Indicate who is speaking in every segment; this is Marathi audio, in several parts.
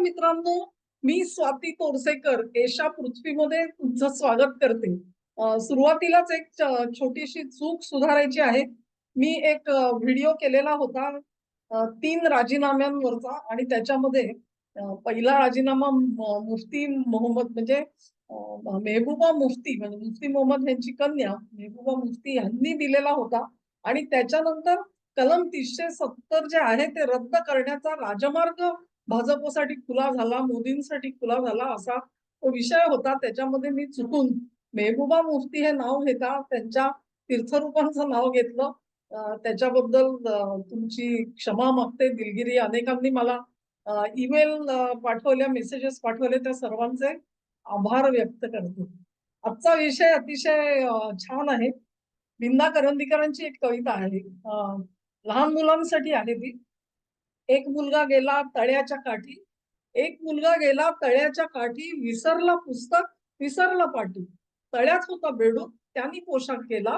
Speaker 1: मित्रांनो मी स्वाती तोरसेकर एशा पृथ्वीमध्ये तुमचं स्वागत करते. सुरुवातीलाच एक छोटीशी चूक सुधारायची आहे. मी एक व्हिडिओ केलेला होता तीन राजीनाम्यांवरचा आणि त्याच्यामध्ये पहिला राजीनामा मुफ्ती मोहम्मद म्हणजे मेहबूबा मुफ्ती म्हणजे मुफ्ती मोहम्मद यांची कन्या मेहबूबा मुफ्ती यांनी दिलेला होता. आणि त्याच्यानंतर कलम तीनशे सत्तर जे आहे ते रद्द करण्याचा राजमार्ग भाजपसाठी खुला झाला मोदींसाठी खुला झाला असा तो विषय होता. त्याच्यामध्ये मी चुकून मेहबूबा मुफ्ती हे नाव घेता त्यांच्या तीर्थरूपांचं नाव घेतलं. त्याच्याबद्दल तुमची क्षमा मागते. दिलगिरी अनेकांनी मला ईमेल पाठवल्या मेसेजेस पाठवले. त्या सर्वांचे आभार व्यक्त करतो. आजचा विषय अतिशय छान आहे. बिंदा करंदीकरांची एक कविता आहे. लहान मुलांसाठी आहे ती. एक मुलगा गेला तळ्याच्या काठी एक मुलगा गेला तळ्याच्या काठी विसरला पुस्तक विसरला पाटी. तळ्यात होता बेडूक त्यांनी पोशाख केला.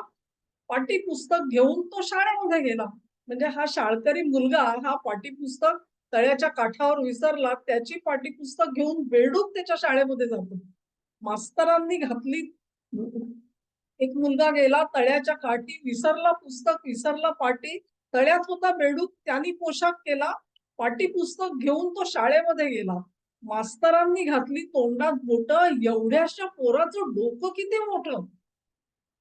Speaker 1: पाटी पुस्तक घेऊन तो शाळेमध्ये गेला. म्हणजे हा शाळकरी मुलगा हा पाटी पुस्तक तळ्याच्या काठावर विसरला त्याची पाटी पुस्तक घेऊन बेडूक त्याच्या शाळेमध्ये जातो. मास्तरांनी घातली. एक मुलगा गेला तळ्याच्या काठी विसरला पुस्तक विसरला पाटी. तळ्यात होता बेडूक त्यांनी पोशाख केला. पाटी पुस्तक घेऊन तो शाळेमध्ये गेला. मास्तरांनी घातली तोंडात बोट एवढ्याशा पोराचं डोकं किती मोठं?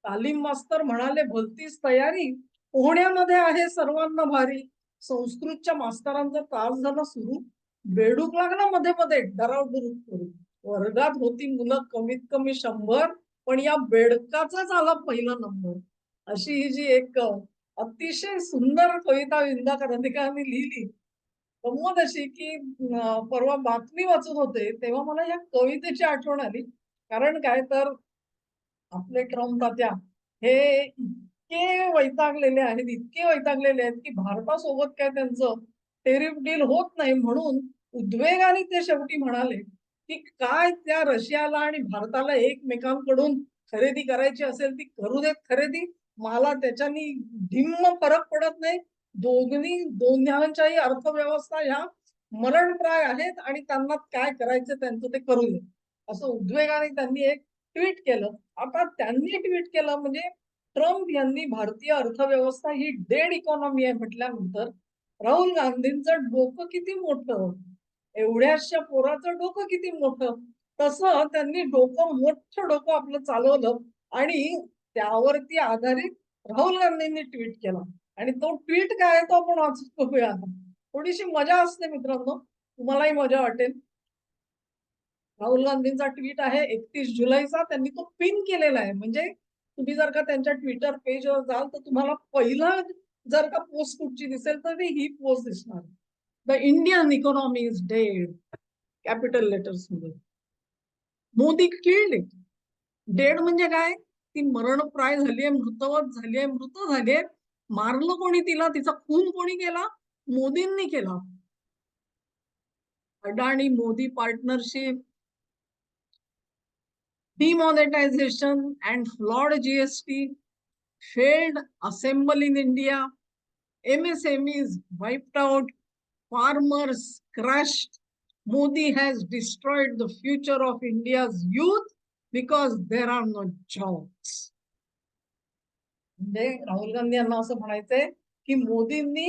Speaker 1: तालीम मास्तर म्हणाले भलतीच तयारी. पोहण्यामध्ये आहे सर्वांना भारी. संस्कृतच्या मास्तरांचा तास झाला सुरू. बेडूक लागला मध्ये मध्ये. डराव डुरूक करू वर्गात होती मुलं कमीत कमी शंभर पण या बेडकाचाच आला पहिला नंबर. अशी ही जी एक अतिशय सुंदर कविता विंदा करंदिकांनी लिहिली. गमत अशी की परवा बातमी वाचत होते तेव्हा मला या कवितेची आठवण आली. कारण काय तर आपले ट्रम्प तात्या हे इतके वैतागलेले आहेत इतके वैतागलेले आहेत की भारतासोबत काय त्यांचं टेरिफ डील होत नाही म्हणून उद्वेगाने ते शेवटी म्हणाले की काय त्या रशियाला आणि भारताला एकमेकांकडून खरेदी करायची असेल ती करू देत खरेदी? मला त्याच्यानी धिम्म फरक पडत नाही. दोन्ही दोन्ही अर्थव्यवस्था ह्या मरणप्राय आहेत आणि त्यांना काय करायचं त्यांचं ते करू नये असं उद्वेगाने त्यांनी एक ट्विट केलं. आता त्यांनी ट्विट केलं म्हणजे ट्रम्प यांनी भारतीय अर्थव्यवस्था ही डेड इकॉनॉमी आहे म्हटल्यानंतर राहुल गांधींचं डोकं किती मोठं? एवढ्याशा पोराचं डोकं किती मोठं? तसं त्यांनी डोकं मोठं डोकं आपलं चालवलं आणि त्यावरती आधारित राहुल गांधींनी ट्विट केला. आणि तो ट्विट काय आहे तो आपण वाचून बघूया थोडीशी मजा असते मित्रांनो. तुम्हालाही मजा वाटेल. राहुल गांधींचा ट्विट आहे एकतीस जुलैचा. त्यांनी तो पिन केलेला आहे. म्हणजे तुम्ही जर का त्यांच्या ट्विटर पेजवर जाल तर तुम्हाला पहिला जर का पोस्ट कुठची दिसेल तर ती ही पोस्ट दिसणार. The Indian economy is dead capital लेटर्समध्ये. Modi killed dead म्हणजे काय? ती मरणप्राय झालीये मृतवत झालीये मृत झालीये. मारलं कोणी तिला? तिचा खून कोणी केला? मोदींनी केला. Adani Modi partnership demonetization and flawed GST failed assemble in India M S M is wiped out farmers crash Modi has destroyed the future of India's youth because there are no jobs म्हणजे राहुल गांधी यांना असं म्हणायचंय की मोदींनी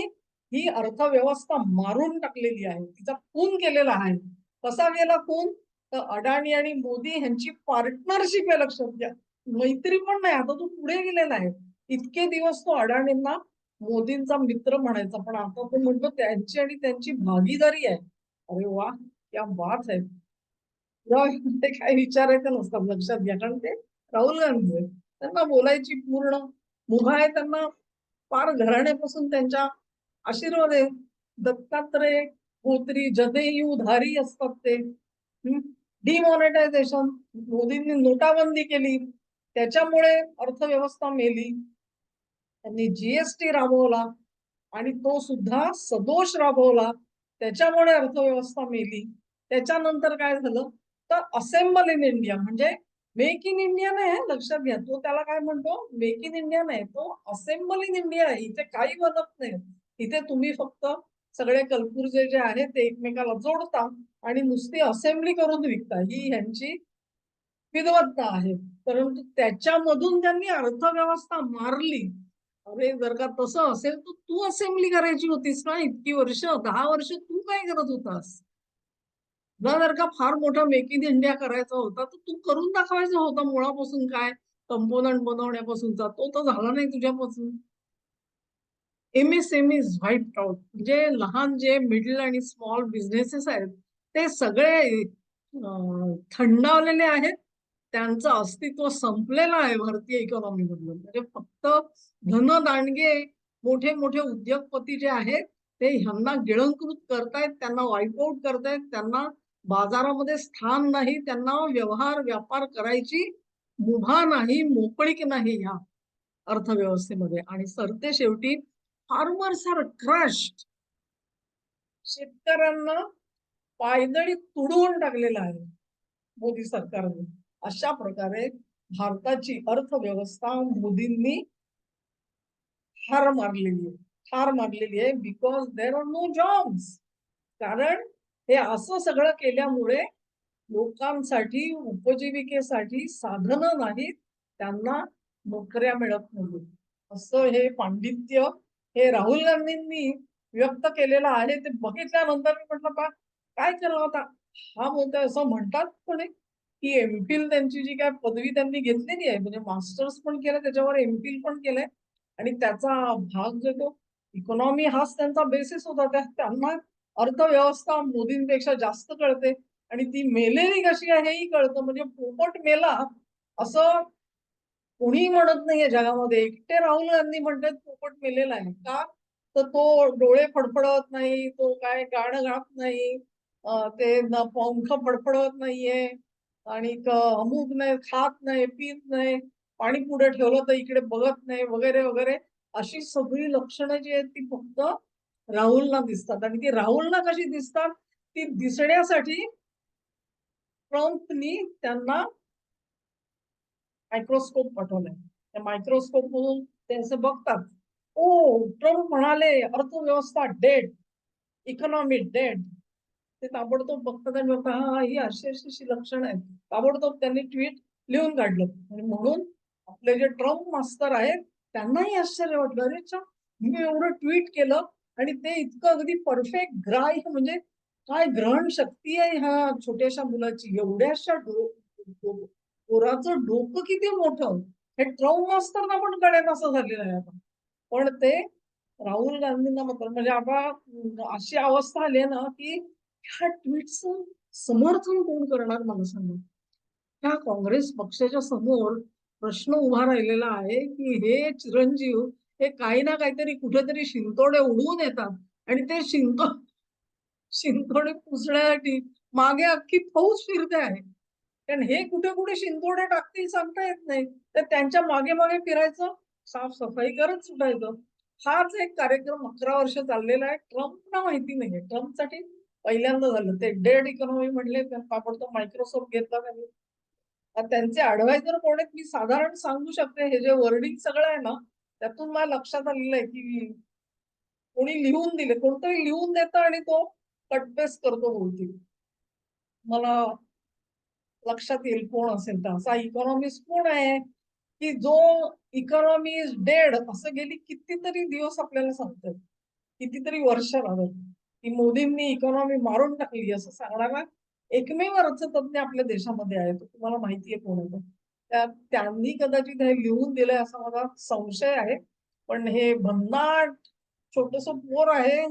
Speaker 1: ही अर्थव्यवस्था मारून टाकलेली आहे. तिचा खून केलेला आहे. कसा गेला खून? तर अडाणी आणि मोदी यांची पार्टनरशिप आहे लक्षात घ्या. मैत्री पण नाही. आता तो पुढे गेलेला आहे. इतके दिवस तो अडाणींना मोदींचा मित्र म्हणायचा. पण आता तो म्हणतो त्यांची आणि त्यांची भागीदारी आहे. अरे वा या बात आहे ते काय विचारायचं नसतात लक्षात घ्या. कारण ते राहुल गांधी त्यांना बोलायची पूर्ण मुभा त्यांना पार घराण्यापासून त्यांच्या आशीर्वाद आहे दत्तात्रय होत्री जदेयू धारी असतात ते. डिमॉनिटायझेशन मोदींनी नोटाबंदी केली. त्याच्यामुळे अर्थव्यवस्था मेली. त्यांनी जीएसटी राबवला आणि तो सुद्धा सदोष राबवला. त्याच्यामुळे अर्थव्यवस्था मेली. त्याच्यानंतर काय झालं? तर असेंबल इन इंडिया म्हणजे मेक इन इंडिया नाही लक्षात घ्या. तो त्याला काय म्हणतो? मेक इन इंडिया नाही तो असेंबल इन इंडिया आहे. इथे काही बनत नाही. इथे तुम्ही फक्त सगळे कलपुर्जे जे आहेत ते एकमेकाला जोडता आणि नुसती असेंब्ली करून विकता. ही ह्यांची विद्वत्ता आहे. परंतु त्याच्यामधून त्यांनी अर्थव्यवस्था मारली. अरे जर का तसं असेल तर तू असेंब्ली करायची होतीस ना? इतकी वर्ष दहा वर्ष तू काय करत होतास? तुला जर का फार मोठा मेक इन इंडिया करायचा होता तर तू करून दाखवायचा होता मुळापासून काय? कंपोनंट बनवण्यापासूनचा. तो तर झाला नाही तुझ्यापासून. M S M is white out म्हणजे लहान जे मिडल आणि स्मॉल बिझनेसेस आहेत ते सगळे थंडावलेले आहेत. त्यांचं अस्तित्व संपलेलं आहे भारतीय इकॉनॉमी मधलं. म्हणजे फक्त धन दांडगे मोठे मोठे उद्योगपती जे आहेत ते ह्यांना गिळंकृत करतायत त्यांना वाईपआउट करतायत त्यांना बाजारामध्ये स्थान नाही त्यांना व्यवहार व्यापार करायची मुभा नाही मोकळीक नाही ह्या अर्थव्यवस्थेमध्ये. आणि सरते शेवटी फार्मर्स आर क्रश्ड शेतकऱ्यांना पायदळी तुडवून टाकलेलं आहे मोदी सरकारने. अशा प्रकारे भारताची अर्थव्यवस्था मोदींनी हार मारलेली आहे. हार मारलेली आहे because there are no jobs कारण हे असं सगळं केल्यामुळे लोकांसाठी उपजीविकेसाठी साधनं नाहीत त्यांना नोकऱ्या मिळत नाही असं हे पांडित्य हे राहुल गांधींनी व्यक्त केलेलं आहे. ते बघितल्यानंतर मी म्हटलं का काय करावं आता? हा मुद्दा असं म्हणतात पण की एम फिल त्यांची जी काय पदवी त्यांनी घेतलेली आहे म्हणजे मास्टर्स पण केलं त्याच्यावर एम फिल पण केलंय. आणि त्याचा भाग जो तो इकॉनॉमी हाच त्यांचा बेसिस होता. त्या त्यांना अर्थव्यवस्था मोदींपेक्षा जास्त कळते. आणि ती मेलेली कशी आहे हेही कळतं. म्हणजे पोपट मेला असं कोणी म्हणत नाहीये जगामध्ये. एकटे राहुल गांधी म्हणतात पोपट मेलेला आहे. का? तर तो डोळे फडफडवत नाही तो काय गाणं गात नाही. ते पंख फडफडवत नाहीये. आणि अमुक नाही खात नाही पित नाही. पाणी पुढे ठेवलं तर इकडे बघत नाही वगैरे वगैरे. अशी सगळी लक्षणं जी आहेत ती फक्त राहुलला दिसतात. आणि ती राहुलला कशी दिसतात? ती दिसण्यासाठी ट्रम्पनी त्यांना मायक्रोस्कोप पाठवलाय. त्या मायक्रोस्कोप मधून ते असं बघतात. ओ ट्रम्प म्हणाले अर्थव्यवस्था डेड इकॉनॉमी डेड ते ताबडतोब बघतात आणि बघतात हा ही अशी अशी अशी लक्षणं आहेत. ताबडतोब त्यांनी ट्विट लिहून काढलं. आणि म्हणून आपले जे ट्रम्प मास्तर आहेत त्यांनाही आश्चर्य वाटलं. अरे मी एवढं ट्विट केलं आणि ते इतकं अगदी परफेक्ट ग्राह्य म्हणजे काय ग्रहण शक्ती आहे ह्या छोट्याशा मुलाची? एवढ्याशा पोराचं डोकं किती मोठं? हे ट्रम्प असताना पण कळेल असं झालेलं आहे आता. पण ते राहुल गांधींना मात्र म्हणजे आता अशी अवस्था आली आहे ना की ह्या ट्विटचं समर्थन कोण करणार मला सांगा ह्या काँग्रेस पक्षाच्या समोर प्रश्न उभा राहिलेला आहे की हे चिरंजीव हे काही ना काहीतरी कुठेतरी शिंतोडे उडवून येतात. आणि ते शिंतो शिंतोडे पुसण्यासाठी मागे अख्खी फौज फिरते आहे. कारण हे कुठे कुठे शिंतोडे टाकतील सांगता येत नाही. तर त्यांच्या मागे मागे फिरायचं साफसफाई करत सुटायचं. हाच एक कार्यक्रम अकरा वर्ष चाललेला आहे. ट्रम्पना माहिती नाहीये. ट्रम्पसाठी पहिल्यांदा झालं. ते डेड इकॉनॉमी म्हणले पापडतो मायक्रोसॉफ्ट घेतला त्यांनी. त्यांचे अडवायझर कोण आहेत मी साधारण सांगू शकते. हे जे वर्डिंग सगळं आहे ना त्यातून मला लक्षात आलेलं आहे की कोणी लिहून दिले कोणतरी लिहून देतं आणि तो कटपेस्ट करतो बोलतील मला लक्षात येईल कोण असेल तर. असा इकॉनॉमिस्ट कोण आहे की जो इकॉनॉमी इज डेड असं गेली कितीतरी दिवस आपल्याला सांगतात. कितीतरी वर्ष लागत की मोदींनी इकॉनॉमी मारून टाकली असं सांगणारा एकमेव अर्थतज्ञ आपल्या देशामध्ये आहे. तो तुम्हाला माहितीये कोण आहे त्यांनी कदाचित हे लिहून दिलंय असा माझा संशय आहे. पण हे भन्नाट छोटस पोर आहे.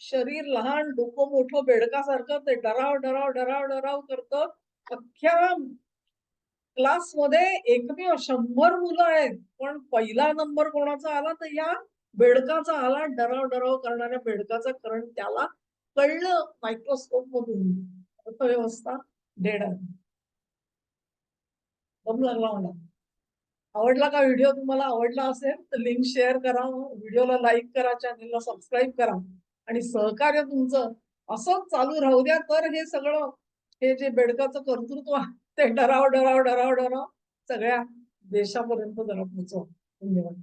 Speaker 1: शरीर लहान डोकं मोठं बेडकासारखं ते डराव डराव डराव डराव करतं. अख्ख्या क्लासमध्ये एकमेव शंभर मुलं आहेत. पण पहिला नंबर कोणाचा आला तर या बेडकाचा आला. डराव डराव करणाऱ्या बेडकाचा कारण त्याला कळलं मायक्रोस्कोप मधून अर्थव्यवस्था देणार आहे लागला मला आवडला का व्हिडिओ? तुम्हाला आवडला असेल तर लिंक शेअर करा. व्हिडिओला लाईक करा चॅनलला सबस्क्राईब करा. आणि सहकार्य तुमचं असंच चालू राहू द्या. तर हे सगळं हे जे बेडकाचं कर्तृत्व आहे ते डराव डराव डराव डराव सगळ्या देशापर्यंत जरा पोचव धन्यवाद.